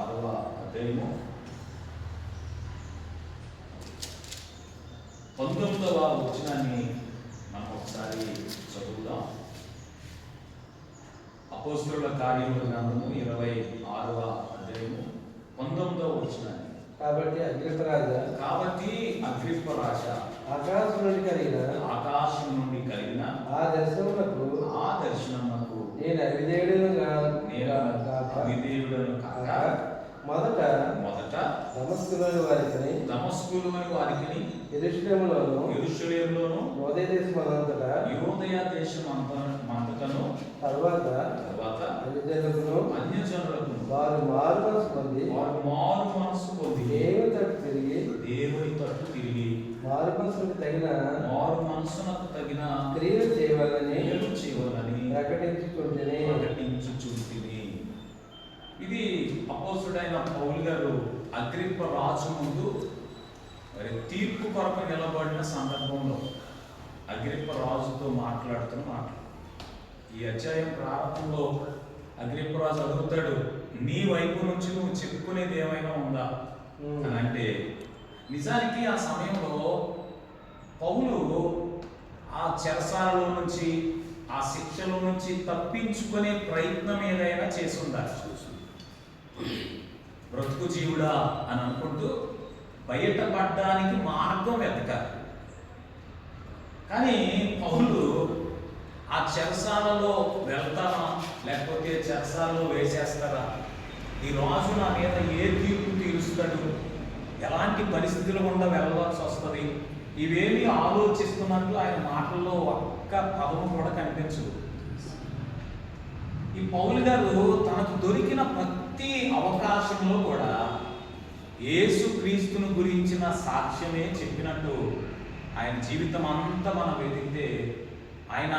ఆరవ అధ్యాయము. పంతొమ్మిదవ వచనాన్ని మనం ఒకసారి చదువుదాం. అపోస్తుల కార్యముల గ్రంథము ఇరవై ఆరవ అధ్యాయము పంతొమ్మిదవ వచనాన్ని. కాబట్టి అగ్రిపరాజ కాబట్టి అగ్రిప్ప రాజ ఆకాశం నుండి కలిగిన ఆకాశం నుండి కలిగిన ఆ దర్శనములకు ఆ దర్శనమునకు నేను అవిధేయుడును నేను అవిధేయుడను కాక మొదట మొదట నమస్కులోని వారికి దమస్కులోని వారికి ఎరుషులేములోను ఎరుషలేములోను మోదే దేశమనంతటా యోదయ దేశం అంతటను తర్వాత తర్వాత అన్యజనులను అన్యజనులకు వారు మారు మనసు పొంది వారు మారు మనసు పొంది దేవుని తట్టు తిరిగి దేవుని తట్టు తిరిగి మారు మనసుకు తగిన మారు మనసునకు తగిన క్రియలు చేయవాలని క్రియలు చేయవాలని ప్రకటించుకుంటేనే ప్రకటించుచుంటిని. ఇది అపోసుడైన పౌలు గారు అగ్రిప్ప రాజు ముందు మరి తీర్పు కొరకు నిలబడిన సందర్భంలో అగ్రిప్ప రాజుతో మాట్లాడుతున్న మాట ఈ అధ్యాయం ప్రారంభంలో అగ్రిప్ప రాజు అడుగుతాడు నీ వైపు నుంచి నువ్వు చెప్పుకునేది ఏమైనా ఉందా? అని అంటే నిజానికి ఆ సమయంలో పౌలు ఆ చెరసాలలో నుంచి ఆ శిక్షలో నుంచి తప్పించుకునే ప్రయత్నం ఏదైనా చేసి ఉండాలి. బ్రతుకు జీవుడా అని అనుకుంటూ బయటపడడానికి మార్గం వెతకాలి. కానీ పౌలు ఆ చెరసాలలో వెళ్తానా లేకపోతే చెరసాలలో వేసేస్తారా? ఈ రాజు నా మీద ఏ తీర్పు తీరుస్తాడు? ఎలాంటి పరిస్థితులు గుండా వెళ్ళవలసి వస్తుంది? ఇవేమి ఆలోచిస్తున్నట్లు ఆయన మాటల్లో ఒక్క పదము కూడా కనిపించదు. ఈ పౌలు గారు తనకు దొరికిన ప్రతి అవకాశంలో కూడా యేసుక్రీస్తును గురించిన సాక్ష్యమే చెప్పినట్టు ఆయన జీవితం అంతా మనం వెతికితే ఆయన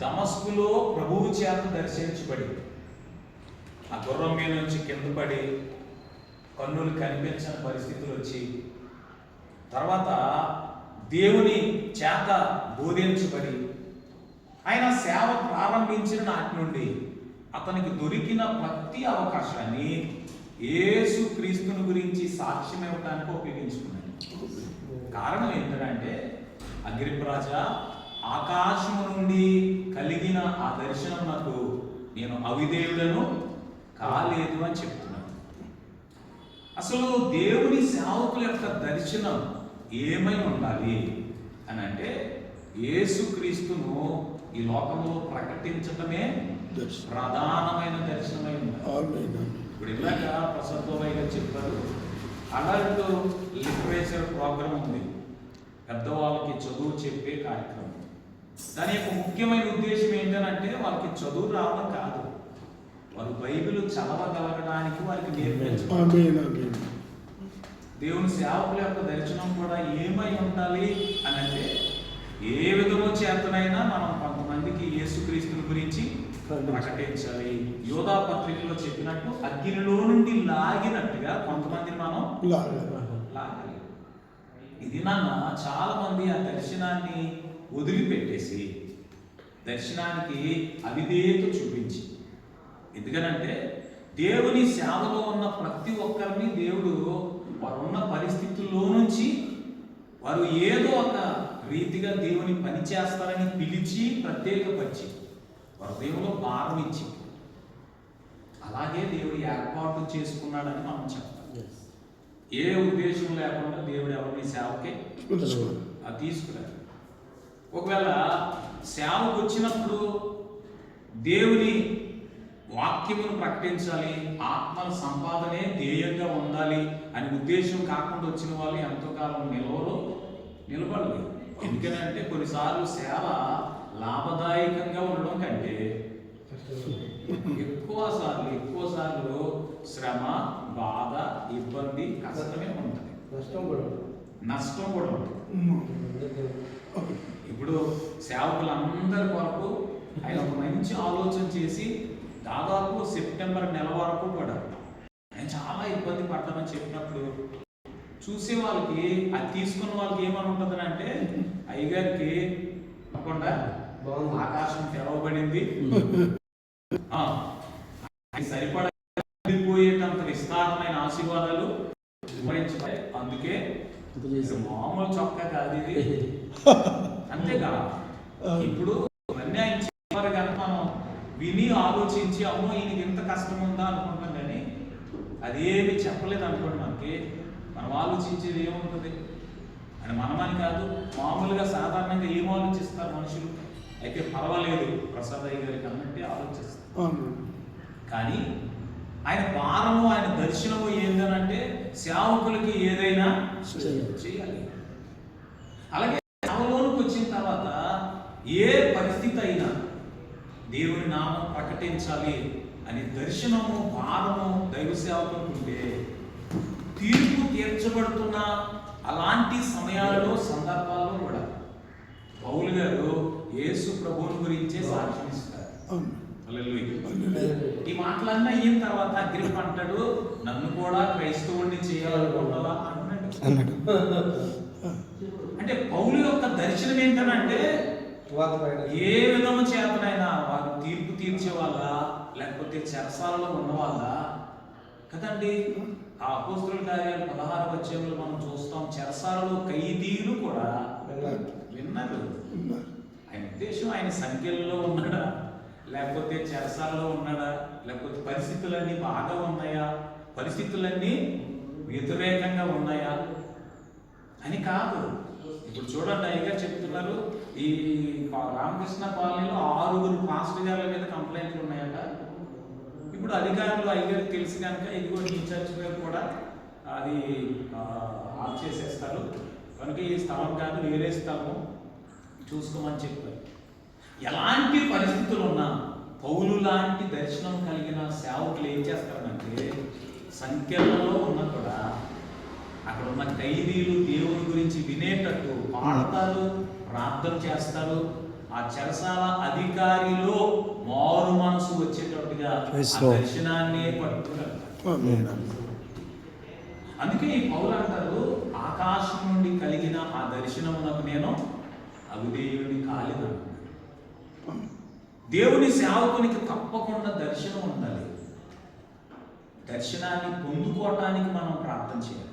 దమస్కులో ప్రభువు చేత దర్శించబడి ఆ గుర్రం మీద నుంచి కింద పడి కన్నులు కనిపించని పరిస్థితులు వచ్చి తర్వాత దేవుని చేత బోధించబడి ఆయన సేవ ప్రారంభించిన నాటి నుండి అతనికి దొరికిన ప్రతి అవకాశాన్ని యేసు క్రీస్తుని గురించి సాక్ష్యం ఇవ్వడానికి ఉపయోగించుకున్నాడు. కారణం ఏంటంటే అగ్రిప్రాజ ఆకాశము నుండి కలిగిన ఆ దర్శనం నాకు నేను అవిదేవుడను కాలేదు అని చెప్తున్నాను అసలు దేవుని సేవకుల యొక్క దర్శనం ఏమై ఉండాలి అని అంటే యేసుక్రీస్తును ఈ లోకంలో ప్రకటించటమే ప్రధానమైన దర్శనమై ఉండాలి. ఇప్పుడు ప్రసన్నబాయి గారు చెప్పారు. అడల్ట్ లిటరేచర్ ప్రోగ్రామ్ ఉంది. పెద్దవాళ్ళకి చదువు చెప్పే కార్యక్రమం. దాని యొక్క ముఖ్యమైన ఉద్దేశం ఏంటంటే వాళ్ళకి చదువు రావడం కాదు. వారు బైబిల్ చదవగలగడానికి వారికి నేర్పించడం. దేవుని సేవకుల యొక్క దర్శనం కూడా ఏమై ఉండాలి అని అంటే ఏ విధము చేతనైనా మనం కొంతమందికి యేసుక్రీస్తుని గురించి ప్రకటించాలి యోధా పత్రికలో చెప్పినట్టు అగ్నిలో నుండి లాగినట్టుగా కొంతమందిని మనం లాగాలి ఇది నాన్న చాలా మంది ఆ దర్శనాన్ని వదిలిపెట్టేసి దర్శనానికి అవిధేయత చూపించి. ఎందుకనంటే దేవుని సేవలో ఉన్న ప్రతి ఒక్కరిని దేవుడు వారు ఉన్న పరిస్థితుల్లో నుంచి వారు ఏదో ఒక రీతిగా దేవుని పని చేస్తారని పిలిచి ప్రత్యేకపరిచి దేవులో భారం ఇచ్చి అలాగే దేవుడు ఏర్పాటు చేసుకున్నాడని మనం చెప్తాం ఏ ఉద్దేశం లేకుండా దేవుడు ఎవరిని సేవకి అది తీసుకురాడు ఒకవేళ సేవకు వచ్చినప్పుడు దేవుని వాక్యమును ప్రకటించాలి ఆత్మల సంపాదనే ధ్యేయంగా ఉండాలి అనే ఉద్దేశం కాకుండా వచ్చిన వాళ్ళు ఎంతో కాలం నిలవరు నిలబడలేదు ఎందుకనంటే కొన్నిసార్లు సేవ లాభదాయకంగా ఉండడం కంటే ఎక్కువ సార్లు ఎక్కువ సార్లు శ్రమ బాధ ఇబ్బంది కష్టమే ఉంటుంది. నష్టం కూడా. నష్టం కూడా ఉంటుంది. ఇప్పుడు సేవకులందరి కొరకు ఆయన ఒక మంచి ఆలోచన చేసి దాదాపు సెప్టెంబర్ నెల వరకు కూడా ఆయన చాలా ఇబ్బంది పడ్డామని చెప్పినప్పుడు చూసే వాళ్ళకి అది తీసుకున్న వాళ్ళకి ఏమని ఉంటుంది అంటే అయ్యగారికి తప్పకుండా. ఆకాశం తెరవబడింది. ఆ, అది సరిపడా విడిపోయేటంత విస్తారమైన ఆశీర్వాదాలు. అందుకే ఇది మామూలు చొక్కా కాదు ఇది. అంతేగా. ఇప్పుడు ఇవన్నీ ఆయన చెప్పారు కనుక మనం విని ఆలోచించి అమ్మో ఈయనకి ఎంత కష్టం ఉందా అనుకుంటాం కానీ అదేమి చెప్పలేదు అనుకోండి మనకి. మనం ఆలోచించేది ఏముంటుంది? అని మనమని కాదు మామూలుగా సాధారణంగా ఏం ఆలోచిస్తారు మనుషులు? అయితే పర్వాలేదు. ప్రసాద్ అయ్య గారికి అన్నట్టే ఆలోచిస్తారు అవును. కానీ ఆయన భారము ఆయన దర్శనము ఏంటనంటే సేవకులకి ఏదైనా చేయాలి. చేయాలి. అలాగే సేవలోనికి వచ్చిన తర్వాత ఏ పరిస్థితి అయినా దేవుని నామం ప్రకటించాలి అని దర్శనము భారము దైవ సేవకులకు ఉంటే తీర్పు తీర్చబడుతున్న అలాంటి సమయాలలో సందర్భాల్లో కూడా పౌలు గారు యేసు ప్రభువుని గురించే సాక్ష్యం ఇస్తారు. ఈ మాటలన్నీ అయిన తర్వాత అగ్రిప్ అంటాడు నన్ను కూడా క్రైస్తవుడిని చేయాలనుకుంటావా అన్నాడు. అంటే పౌలు యొక్క దర్శనం ఏంటనంటే పైన ఏ విధము చేతనైనా వారు తీర్పు తీర్చే వాళ్ళ లేకపోతే చెరసాలలో ఉన్న వాళ్ళ కదండి ఆ అపోస్తుల కార్యాలు పదహారు వచ్చేలో మనం చూస్తాం చెరసాలలో ఖైదీలు కూడా విన్నారు. ఉద్దేశం ఆయన సంఖ్యల్లో ఉన్నాడా? లేకపోతే చెరసాల్లో ఉన్నాడా? లేకపోతే పరిస్థితులన్నీ బాగా ఉన్నాయా? పరిస్థితులన్నీ వ్యతిరేకంగా ఉన్నాయా? అని కాదు. ఇప్పుడు చూడండి అయ్యగారు చెప్తున్నారు ఈ రామకృష్ణ కాలనీలో ఆరుగురు పాస్టర్ గారి మీద కంప్లైంట్లు ఉన్నాయట. ఇప్పుడు అధికారులు అయ్యగారికి తెలిసి కనుక ఇదిగో ఈ చర్చ్ కూడా అది ఆఫ్ చేసేస్తారు. కనుక ఈ స్థలం కాదు వేరే స్థలం చూసుకోమని చెప్పారు ఎలాంటి పరిస్థితులు ఉన్నా పౌలు లాంటి దర్శనం కలిగిన సేవకులు ఏం చేస్తారంటే సంఖ్యలలో ఉన్న కూడా అక్కడ ఉన్న ఖైదీలు దేవుని గురించి వినేటట్టు పాడతారు ప్రార్థన చేస్తారు ఆ చెరసాల అధికారిలో మారు మనసు వచ్చేటట్టుగా. దర్శనాన్ని పట్టుకుంటారు. అందుకే ఈ పౌలు అంటారు ఆకాశం నుండి కలిగిన ఆ దర్శనమునకు నేను అవిధేయుడిని కాలేను దేవుని సేవకునికి తప్పకుండా దర్శనం ఉండాలి. దర్శనాన్ని పొందుకోవటానికి మనం ప్రార్థన చేయాలి.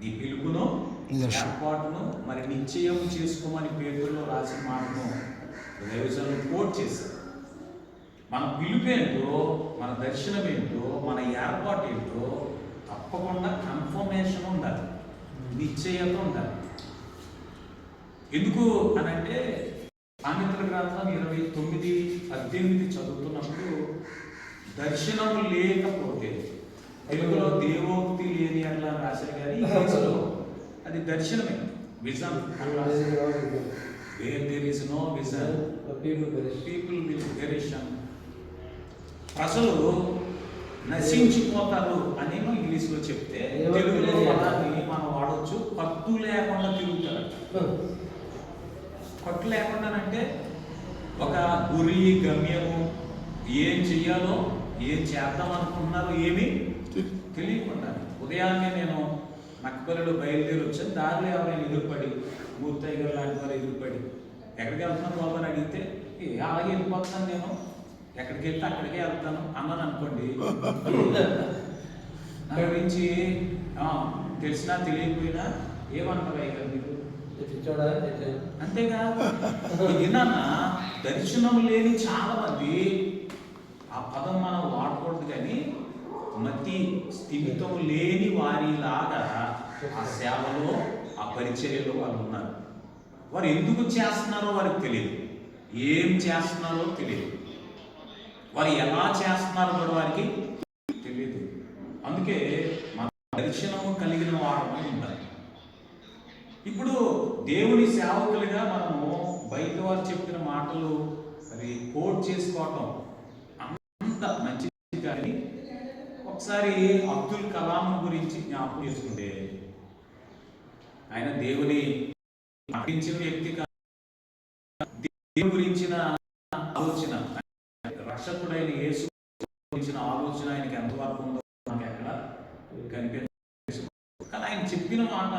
నీ పిలుపును. ఏర్పాటును మరి నిశ్చయం చేసుకోమని పేరులో రాసిన మాటను దైవజనులు కోట్ చేశారు. మన పిలుపేంటో మన దర్శనం ఏంటో మన ఏర్పాటు ఏంటో తప్పకుండా కన్ఫర్మేషన్ ఉండాలి. నిశ్చయత ఉండాలి. ఎందుకు అనంటే సామెతల గ్రంథం ఇరవై తొమ్మిది పద్దెనిమిది చదువుతున్నప్పుడు దర్శనము లేకపోతే తెలుగులో దేవోక్తి లేని అట్లా రాశారు కానీ ఇంగ్లీష్లో అది దర్శనమే. Vision where there is no vision people will ప్రజలు నశించిపోతారు అని ఇంగ్లీష్లో చెప్తే తెలుగులో పదాన్ని మనం వాడవచ్చు పట్టు లేకుండా తిరుగుతారట పట్టు లేకుండానంటే ఒక గురి గమ్యము ఏం చెయ్యాలో ఏం చేద్దాం అనుకుంటున్నారో ఏమీ తెలియకుండా. ఉదయాన్నే నేను నక్కపల్లిలో బయలుదేరి వచ్చాను. దారిలో ఎవరైనా ఎదురుపడి మూర్తయ్య గారు లాంటి వారు ఎదురుపడి ఎక్కడికి వెళ్తున్నాను బాబు? అని అడిగితే "ఏ, అలాగే వెళ్ళిపోతాను నేను. ఎక్కడికి వెళ్తే అక్కడికే వెళ్తాను. అన్నాను అనుకోండి. నా గురించి "ఆ, తెలిసినా తెలియకపోయినా ఏమంటారు అయ్య గారు మీరు? అంతేగా. ఇది నాన్న దర్శనం లేని చాలా మంది ఆ పదం మనం వాడకూడదు కానీ మతి స్థిమితం లేని వారిలాగా ఆ సేవలో ఆ పరిచర్యలో వాళ్ళు ఉన్నారు. వారు ఎందుకు చేస్తున్నారో వారికి తెలియదు. ఏం చేస్తున్నారో తెలియదు. వారు ఎలా చేస్తున్నారో కూడా వారికి తెలియదు. అందుకే మన దర్శనము కలిగిన వాడు ఉండాలి. ఇప్పుడు దేవుని సేవకులుగా మనము బయట వారు చెప్పిన మాటలు మరి కోట్ చేసుకోవటం అంత మంచిది కానీ ఒకసారి అబ్దుల్ కలాం గురించి జ్ఞాపకం చేసుకుంటే ఆయన దేవుని నటించిన వ్యక్తి దేవుని గురించిన ఆలోచన రక్షకుడైన యేసు గురించిన ఆలోచన ఆయనకి ఎంతవరకు ఉందో మనకి అక్కడ కనిపించ కానీ ఆయన చెప్పిన మాట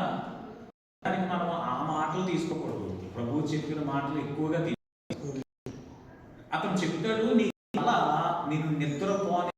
దానికి మనం ఆ మాటలు తీసుకోకూడదు. ప్రభువు చెప్పిన మాటలు ఎక్కువగా తీసుకో అతను చెప్తాడు నీ అలా నేను నిద్రపోని